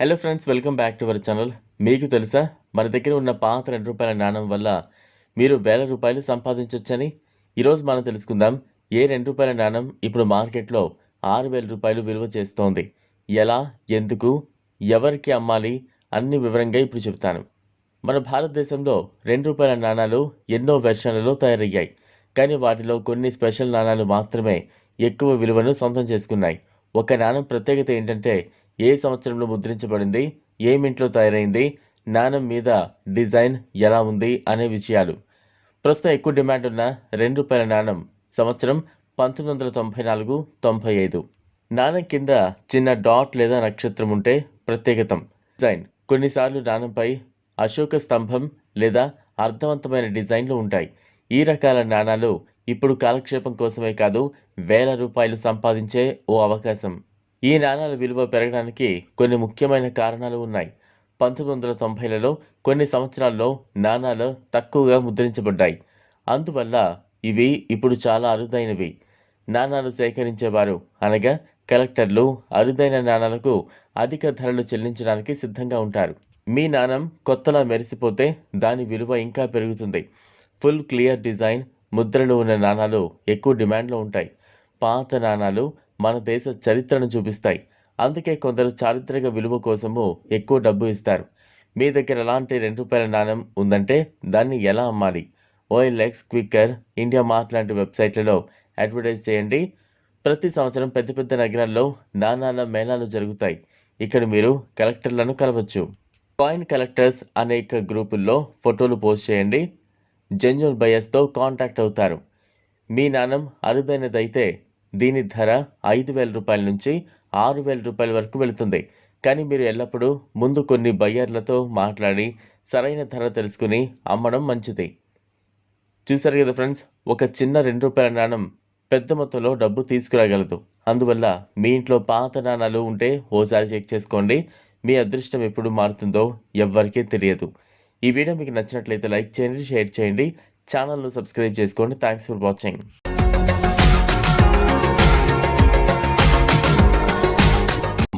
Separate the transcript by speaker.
Speaker 1: Hello friends welcome back to our channel మీకు తెలుసా మన దగ్గర ఉన్న పాత రెండు రూపాయల నాణం వల్ల మీరు వేల రూపాయలు సంపాదించవచ్చని ఈరోజు మనం తెలుసుకుందాం ఏ రెండు రూపాయల నాణం ఇప్పుడు మార్కెట్లో ఆరు వేల రూపాయలు విలువ చేస్తోంది? ఎలా ఎందుకు ఎవరికి అమ్మాలి? అన్ని వివరంగా ఇప్పుడు చెప్తాను. మన భారతదేశంలో రెండు రూపాయల నాణాలు ఎన్నో వెర్షన్లలో తయారయ్యాయి. కానీ వాటిలో కొన్ని స్పెషల్ నాణాలు మాత్రమే ఎక్కువ విలువను సొంతం చేసుకున్నాయి. ఒక నాణం ప్రత్యేకత ఏంటంటే ఏ సంవత్సరంలో ముద్రించబడింది? ఏమింట్లో తయారైంది? నాణం మీద డిజైన్ ఎలా ఉంది? అనే విషయాలు. ప్రస్తుతం ఎక్కువ డిమాండ్ ఉన్న రెండు రూపాయల నాణం సంవత్సరం పంతొమ్మిది వందల తొంభై నాలుగు తొంభై ఐదు. నాణం కింద చిన్న డాట్ లేదా నక్షత్రం ఉంటే ప్రత్యేకతం. డిజైన్. కొన్నిసార్లు నాణంపై అశోక స్తంభం లేదా అర్థవంతమైన డిజైన్లు ఉంటాయి. ఈ రకాల నాణాలు ఇప్పుడు కాలక్షేపం కోసమే కాదు వేల రూపాయలు సంపాదించే ఓ అవకాశం. ఈ నాణాల విలువ పెరగడానికి కొన్ని ముఖ్యమైన కారణాలు ఉన్నాయి. పంతొమ్మిది వందల తొంభైలలో కొన్ని సంవత్సరాల్లో నాణాలు తక్కువగా ముద్రించబడ్డాయి. అందువల్ల ఇవి ఇప్పుడు చాలా అరుదైనవి. నాణాలు సేకరించేవారు అనగా కలెక్టర్లు అరుదైన నాణాలకు అధిక ధరలు చెల్లించడానికి సిద్ధంగా ఉంటారు. మీ నాణం కొత్తలా మెరిసిపోతే దాని విలువ ఇంకా పెరుగుతుంది. ఫుల్ క్లియర్ డిజైన్ ముద్రలు ఉన్న నాణాలు ఎక్కువ డిమాండ్లో ఉంటాయి. పాత నాణాలు మన దేశ చరిత్రను చూపిస్తాయి. అందుకే కొందరు చారిత్రక విలువ కోసము ఎక్కువ డబ్బు ఇస్తారు. మీ దగ్గర ఎలాంటి రెండు రూపాయల నాణ్యం ఉందంటే దాన్ని ఎలా అమ్మాలి? ఓఎల్ఎక్స్ క్విక్కర్ ఇండియా మార్ట్ లాంటి వెబ్సైట్లలో అడ్వర్టైజ్ చేయండి. ప్రతి సంవత్సరం పెద్ద పెద్ద నగరాల్లో నాణాల మేళాలు జరుగుతాయి. ఇక్కడ మీరు కలెక్టర్లను కలవచ్చు. కాయిన్ కలెక్టర్స్ అనేక గ్రూపుల్లో ఫోటోలు పోస్ట్ చేయండి. జెన్యున్ బయస్తో కాంటాక్ట్ అవుతారు. మీ నాణం అరుదైనదైతే దీని ధర ఐదు వేల రూపాయల నుంచి ఆరు వేల రూపాయల వరకు వెళుతుంది. కానీ మీరు ఎల్లప్పుడూ ముందు కొన్ని బయ్యర్లతో మాట్లాడి సరైన ధర తెలుసుకుని అమ్మడం మంచిది. చూసారు కదా ఫ్రెండ్స్ ఒక చిన్న రెండు రూపాయల నాణం పెద్ద మొత్తంలో డబ్బు తీసుకురాగలదు. అందువల్ల మీ ఇంట్లో పాత నాణాలు ఉంటే ఓసారి చెక్ చేసుకోండి. మీ అదృష్టం ఎప్పుడు మారుతుందో ఎవ్వరికీ తెలియదు. ఈ వీడియో మీకు నచ్చినట్లయితే లైక్ చేయండి షేర్ చేయండి. ఛానల్ను సబ్స్క్రైబ్ చేసుకోండి. Thanks for watching.